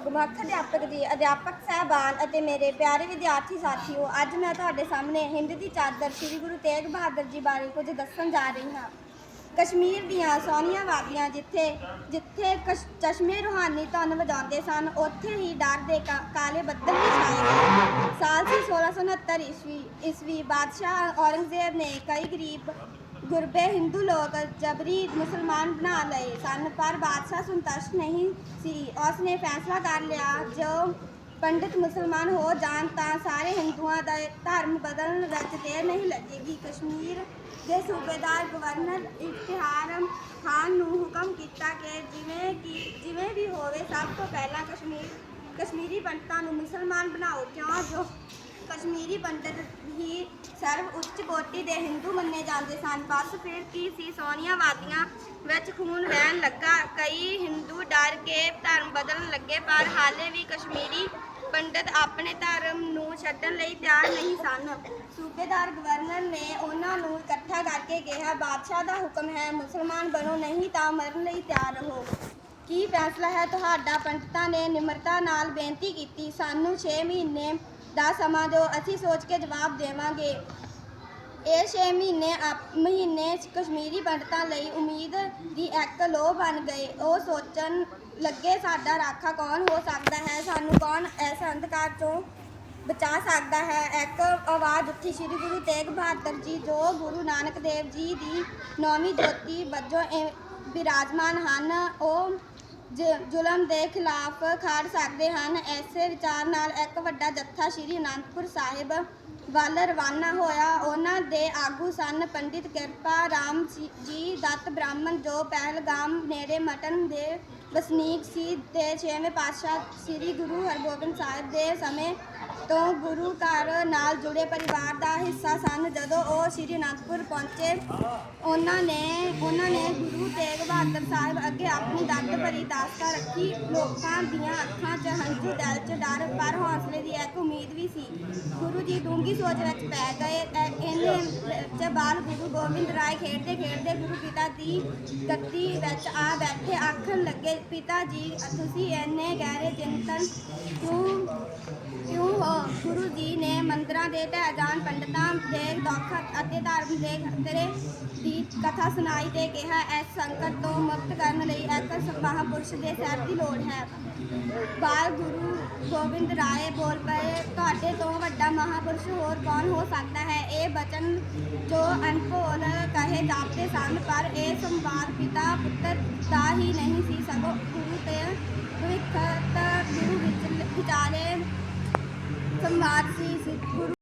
ਸਤਿਕਾਰਯੋਗ ਅਧਿਆਪਕ ਜੀ ਅਧਿਆਪਕ ਸਹਿਬਾਨ ਅਤੇ ਮੇਰੇ ਪਿਆਰੇ ਵਿਦਿਆਰਥੀ ਸਾਥੀਓ, ਅੱਜ ਮੈਂ ਤੁਹਾਡੇ ਸਾਹਮਣੇ ਹਿੰਦ ਦੀ ਚਾਦਰ ਸ੍ਰੀ ਗੁਰੂ ਤੇਗ ਬਹਾਦਰ ਜੀ ਬਾਰੇ ਕੁਝ ਦੱਸਣ ਜਾ ਰਹੀ ਹਾਂ। ਕਸ਼ਮੀਰ ਦੀਆਂ ਸੋਹਣੀਆਂ ਵਾਦੀਆਂ ਜਿੱਥੇ ਜਿੱਥੇ ਕਸ਼- ਚਸ਼ਮੇ ਰੂਹਾਨੀ ਧੁਨ ਵਜਾਉਂਦੇ ਸਨ, ਉੱਥੇ ਹੀ ਡਰ ਦੇ ਕਾ- ਕਾਲੇ ਬੱਦਲ ਵੀ ਛਾਏ ਸਾਲ ਸੀ 1669 ਈਸਵੀ ਈਸਵੀ ਬਾਦਸ਼ਾਹ ਔਰੰਗਜ਼ੇਬ ਨੇ ਕਈ ਗਰੀਬ, ਗੁਰਬੇ ਹਿੰਦੂ ਲੋਕ ਜਬਰੀ ਮੁਸਲਮਾਨ ਬਣਾ ਲਏ ਸਨ, ਪਰ ਬਾਦਸ਼ਾਹ ਸੰਤੁਸ਼ਟ ਨਹੀਂ ਸੀ। ਉਸ ਨੇ ਫੈਸਲਾ ਕਰ ਲਿਆ, ਜੋ ਪੰਡਿਤ ਮੁਸਲਮਾਨ ਹੋ ਜਾਣ ਤਾਂ ਸਾਰੇ ਹਿੰਦੂਆਂ ਦਾ ਧਰਮ ਬਦਲਣ ਵਿੱਚ ਦੇਰ ਨਹੀਂ ਲੱਗੇਗੀ। ਕਸ਼ਮੀਰ ਦੇ ਸੂਬੇਦਾਰ ਗਵਰਨਰ ਇਫਤਿਹਾਰ ਖਾਨ ਨੂੰ ਹੁਕਮ ਕੀਤਾ ਕਿ ਜਿਵੇਂ ਕਿ, ਜਿਵੇਂ ਵੀ ਹੋਵੇ, ਸਭ ਤੋਂ ਪਹਿਲਾਂ ਕਸ਼ਮੀਰ, ਕਸ਼ਮੀਰੀ ਪੰਡਤਾਂ ਨੂੰ ਮੁਸਲਮਾਨ ਬਣਾਓ, ਕਿਉਂ? ਜੋ ਕਸ਼ਮੀਰੀ ਪੰਡਤ ਹੀ ਸਰਵ ਉੱਚ ਕੋਟੀ ਦੇ ਹਿੰਦੂ ਮੰਨੇ ਜਾਂਦੇ ਸਨ। ਬਸ ਫਿਰ ਕੀ ਸੀ? ਸੋਹਣੀਆਂ ਵਾਦੀਆਂ ਵਿੱਚ ਖੂਨ ਵਹਿਣ ਲੱਗਾ। ਕਈ ਹਿੰਦੂ ਡਰ ਕੇ ਧਰਮ ਬਦਲਣ ਲੱਗੇ, ਪਰ ਹਾਲੇ ਵੀ ਕਸ਼ਮੀਰੀ ਪੰਡਤ ਆਪਣੇ ਧਰਮ ਨੂੰ ਛੱਡਣ ਲਈ ਤਿਆਰ ਨਹੀਂ ਸਨ। ਸੂਬੇਦਾਰ ਗਵਰਨਰ ਨੇ ਉਹਨਾਂ ਨੂੰ ਇਕੱਠਾ ਕਰਕੇ ਕਿਹਾ, ਬਾਦਸ਼ਾਹ ਦਾ ਹੁਕਮ ਹੈ, ਮੁਸਲਮਾਨ ਬਣੋ, ਨਹੀਂ ਤਾਂ ਮਰਨ ਲਈ ਤਿਆਰ ਰਹੋ। ਕੀ ਫੈਸਲਾ ਹੈ? ਤੁਹਾਡਾ ਪੰਡਤਾਂ ਨੇ ਨਿਮਰਤਾ ਨਾਲ ਬੇਨਤੀ ਕੀਤੀ। ਸਾਨੂੰ 6 ਮਹੀਨੇ ਦਾ ਸਮਾਂ ਦਿਓ ਅਸੀਂ ਸੋਚ ਕੇ ਜਵਾਬ ਦੇਵਾਂਗੇ। ਇਹ 6 ਮਹੀਨੇ ਆਪ- ਮਹੀਨੇ ਕਸ਼ਮੀਰੀ ਪੰਡਤਾਂ ਲਈ ਉਮੀਦ ਦੀ ਇੱਕ ਲੋਹ ਬਣ ਗਏ। ਉਹ ਸੋਚਣ ਲੱਗੇ, ਸਾਡਾ ਰਾਖਾ ਕੌਣ ਹੋ ਸਕਦਾ ਹੈ? ਸਾਨੂੰ ਕੌਣ ਇਸ ਅੰਧਕਾਰ ਤੋਂ ਬਚਾ ਸਕਦਾ ਹੈ? ਇੱਕ ਆਵਾਜ਼ ਉੱਠੀ ਸ੍ਰੀ ਗੁਰੂ ਤੇਗ ਬਹਾਦਰ ਜੀ, ਜੋ ਗੁਰੂ ਨਾਨਕ ਦੇਵ ਜੀ ਦੀ ਨੌਵੀਂ ਜੋਤੀ ਵਜੋਂ ਇਹ ਬਿਰਾਜਮਾਨ ਹਨ। ਉਹ ਜ਼ੁਲਮ ਦੇ ਖਿਲਾਫ ਖੜ ਸਕਦੇ ਹਨ। ਐਸੇ ਵਿਚਾਰ ਨਾਲ ਇੱਕ ਵੱਡਾ ਜੱਥਾ ਸ੍ਰੀ ਅਨੰਦਪੁਰ ਸਾਹਿਬ ਵੱਲ ਰਵਾਨਾ ਹੋਇਆ। ਉਹਨਾਂ ਦੇ ਆਗੂ ਸਨ ਪੰਡਿਤ ਕਿਰਪਾ ਰਾਮ ਸੀ- ਜੀ ਦੱਤ ਬ੍ਰਾਹਮਣ ਜੋ ਪਹਿਲਗਾਮ ਨੇੜੇ ਮਟਨ ਦੇ ਵਸਨੀਕ ਸੀ ਤੇ ਛੇਵੇਂ ਪਾਤਸ਼ਾਹ ਸ੍ਰੀ ਗੁਰੂ ਹਰਗੋਬਿੰਦ ਸਾਹਿਬ ਦੇ ਸਮੇਂ ਤੋਂ ਗੁਰੂ ਘਰ ਨਾਲ ਜੁੜੇ ਪਰਿਵਾਰ ਦਾ ਹਿੱਸਾ ਸਨ। ਜਦੋਂ ਉਹ ਸ੍ਰੀ ਅਨੰਦਪੁਰ ਪਹੁੰਚੇ, ਉਹਨਾਂ ਨੇ ਉਹਨਾਂ ਨੇ ਗੁਰੂ ਤੇਗ ਬਹਾਦਰ ਸਾਹਿਬ ਅੱਗੇ ਆਪਣੀ ਦਰਦ ਭਰੀ ਦਾਸਤਾਨ ਰੱਖੀ। ਲੋਕਾਂ ਦੀਆਂ ਅੱਖਾਂ 'ਚ ਹੰਝੂ, ਦਿਲ 'ਚ ਡਰ, ਪਰ ਹੌਸਲੇ ਦੀ ਇੱਕ ਉਮੀਦ ਵੀ ਸੀ। ਗੁਰੂ ਜੀ ਡੂੰਗੀ ਸੋਚ ਵਿੱਚ ਪੈ ਗਏ। ਐ- ਇਹਨੇ ਵਿੱਚ ਬਾਲ ਗੁਰੂ ਗੋਬਿੰਦ ਰਾਏ ਖੇਡਦੇ ਖੇਡਦੇ ਗੁਰੂ ਪਿਤਾ ਦੀ ਗੱਦੀ ਵਿੱਚ ਆ ਬੈਠੇ। ਆਖਣ ਲੱਗੇ, ਪਿਤਾ ਜੀ, ਤੁਸੀਂ ਇੰਨੇ ਗਹਿਰੇ ਚਿੰਤਨ ਕਿਉਂ ਕਿਉਂ ਹੋ ਗੁਰੂ ਜੀ ਨੇ ਮੰਦਰਾਂ ਦੇ ਢਹਿ ਜਾਣ ਪੰਡਤਾਂ ਦੇ ਦੁੱਖ ਅਤੇ ਧਰਮ ਦੇ ਖਤਰੇ ਦੀ ਕਥਾ ਸੁਣਾਈ ਤੇ ਕਿਹਾ, ਇਸ ਸੰਕਟ ਤੋਂ ਮੁਕਤ ਕਰਨ ਲਈ ਇੱਕ ਮਹਾਪੁਰਸ਼ ਦੇ ਸਿਰ ਦੀ ਲੋੜ ਹੈ। ਬਾਲ ਗੁਰੂ ਗੋਬਿੰਦ ਰਾਏ ਬੋਲ ਪਏ, ਤੁਹਾਡੇ ਤੋਂ ਵੱਡਾ ਮਹਾਪੁਰਸ਼ ਹੋਰ ਕੌਣ ਹੋ ਸਕਦਾ ਹੈ? ਇਹ ਬਚਨ ਜੋ ਅਨਪੋਲ ਕਹੇ ਜਾਪਦੇ ਸਨ, ਪਰ ਇਹ ਸੰਵਾਦ ਪਿਤਾ ਪੁੱਤਰ ਦਾ ਹੀ ਨਹੀਂ ਸੀ, ਸਗੋਂ ਗੁਰੂ ਤੇ ਭਵਿੱਖ ਗੁਰੂ ਵਿੱਚ